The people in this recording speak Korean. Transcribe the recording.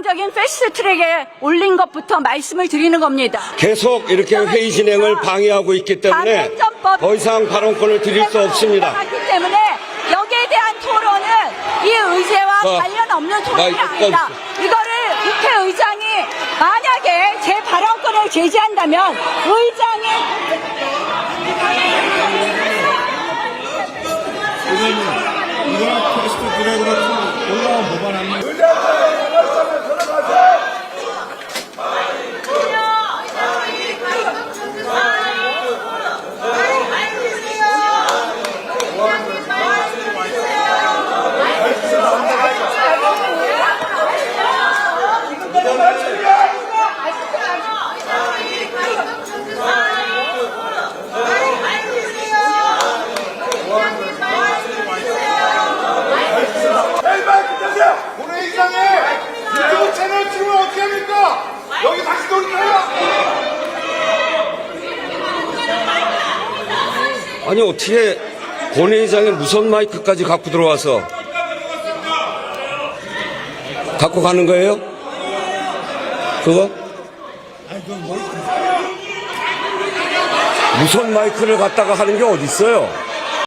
정상적인 패스트트랙에 올린 것부터 말씀을 드리는 겁니다. 계속 이렇게 회의 진행을 방해하고 있기 때문에 더 이상 발언권을 드릴 수 없습니다. 그렇기 때문에 여기에 대한 토론은 이 의제와 자, 관련 없는 토론이 마이크 아니다. 이거를 국회의장이 만약에 제 발언권을 제지한다면 의장이 의원님, 이거 테스트 드래그로 올라온 법안 아닙니까? 본회의장에 유튜브 채널 찍으면 어떻게 합니까? 여기 다시 돌리세요. 아니 어떻게 본회의장에 무선 마이크까지 갖고 들어와서 갖고 가는 거예요? 그거? 무선 마이크를 갖다가 하는 게 어디 있어요?